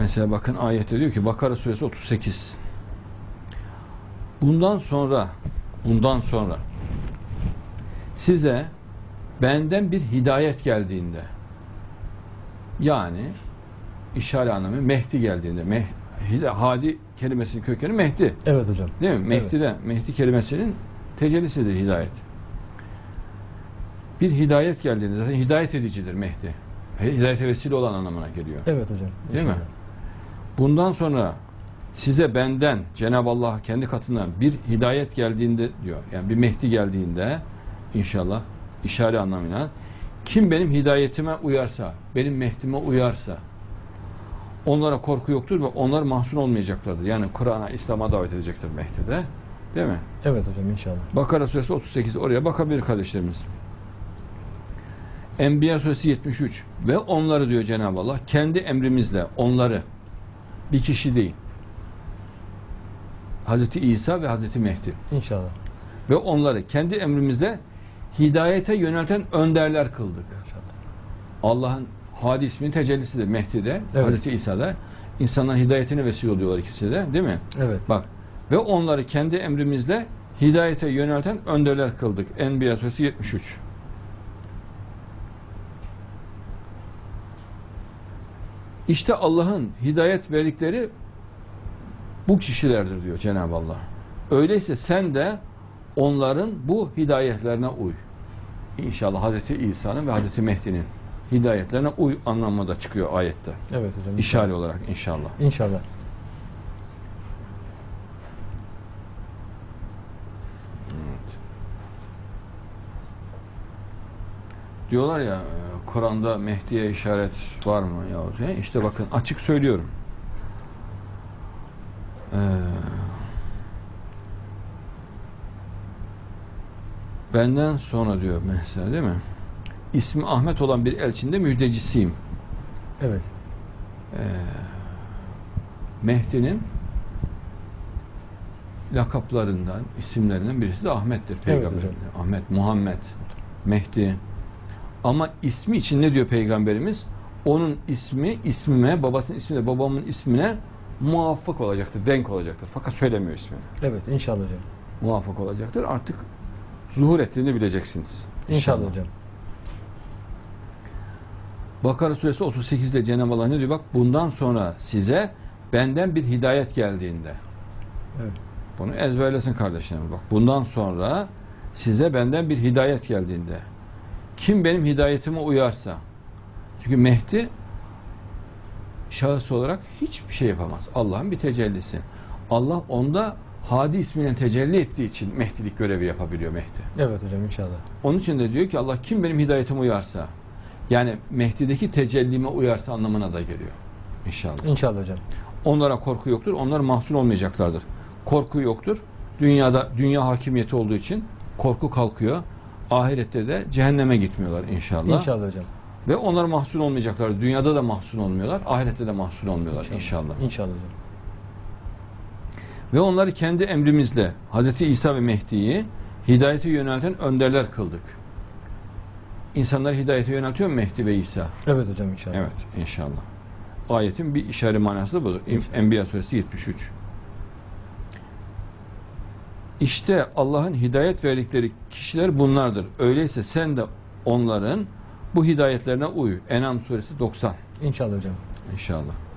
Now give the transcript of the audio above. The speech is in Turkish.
Mesela bakın ayette diyor ki Bakara suresi 38. Bundan sonra bundan sonra size benden bir hidayet geldiğinde yani işare anlamı Mehdi geldiğinde Meh, Hadi kelimesinin kökeni Mehdi Evet hocam. değil mi? Mehdi de Mehdi kelimesinin tecellisidir hidayet. Bir hidayet geldiğinde zaten hidayet edicidir Mehdi. Hidayete vesile olan anlamına geliyor. Evet hocam. Değil mi? Bundan sonra size benden Cenab-ı Allah kendi katından bir hidayet geldiğinde diyor. Yani bir Mehdi geldiğinde inşallah işare anlamıyla kim benim hidayetime uyarsa, benim Mehdi'me uyarsa onlara korku yoktur ve onlar mahzun olmayacaklardır. Yani Kur'an'a, İslam'a davet edecektir Mehdi de. Değil mi? Evet hocam inşallah. Bakara suresi 38 oraya bakabilir kardeşlerimiz. Enbiya suresi 73 ve onları diyor Cenab-ı Allah kendi emrimizle onları bir kişi değil. Hazreti İsa ve Hazreti Mehdi İnşallah. ve onları kendi emrimizle hidayete yönelten önderler kıldık. Allah'ın Hadi isminin tecellisidir Mehdi'de, Evet. Hazreti İsa'da. İnsanların hidayetine vesile oluyorlar ikisi de değil mi? Evet. Bak ve onları kendi emrimizle hidayete yönelten önderler kıldık. Enbiya suresi 73. İşte Allah'ın hidayet verdikleri bu kişilerdir diyor Cenab-ı Allah. Öyleyse sen de onların bu hidayetlerine uy. İnşallah Hazreti İsa'nın ve Hazreti Mehdi'nin hidayetlerine uy anlamında çıkıyor ayette. Evet hocam. İşare olarak inşallah. İnşallah. Diyorlar ya Kur'an'da Mehdi'ye işaret var mı ya. İşte bakın açık söylüyorum. Ee, benden sonra diyor mesela değil mi? İsmi Ahmet olan bir elçinde müjdecisiyim. Evet. Mehdi'nin lakaplarından, isimlerinden birisi de Ahmet'tir. Peygamber. hocam. Ahmet, Muhammed, Mehdi. Ama ismi için ne diyor Peygamberimiz? Onun ismi, ismime, babasının ismi de babamın ismine muvaffak olacaktır, denk olacaktır. Fakat söylemiyor ismini. Evet inşallah hocam. Muvaffak olacaktır. Artık zuhur ettiğini bileceksiniz. İnşallah, hocam. Bakara suresi 38'de Cenab-ı Allah ne diyor? Bak bundan sonra size benden bir hidayet geldiğinde. Evet. Bunu ezberlesin kardeşlerim. Bak bundan sonra size benden bir hidayet geldiğinde kim benim hidayetime uyarsa çünkü Mehdi şahıs olarak hiçbir şey yapamaz. Allah'ın bir tecellisi. Allah onda Hadi ismine tecelli ettiği için Mehdilik görevi yapabiliyor Mehdi. Evet hocam inşallah. Onun için de diyor ki Allah kim benim hidayetime uyarsa yani Mehdi'deki tecellime uyarsa anlamına da geliyor. İnşallah. İnşallah hocam. Onlara korku yoktur. Onlar mahzun olmayacaklardır. Korku yoktur. Dünyada dünya hakimiyeti olduğu için korku kalkıyor. Ahirette de cehenneme gitmiyorlar inşallah. İnşallah hocam. Ve onlar mahzun olmayacaklar. Dünyada da mahzun olmuyorlar. Ahirette de mahzun olmuyorlar inşallah. İnşallah hocam. Ve onları kendi emrimizle Hz. İsa ve Mehdi'yi hidayete yönelten önderler kıldık. İnsanları hidayete yöneltiyor mu Mehdi ve İsa? Evet hocam inşallah. Evet inşallah. Ayetin bir işare manası da budur. İnşallah. Enbiya suresi 73. İşte Allah'ın hidayet verdikleri kişiler bunlardır. Öyleyse sen de onların bu hidayetlerine uy. Enam suresi 90 İnşallah hocam. inşallah.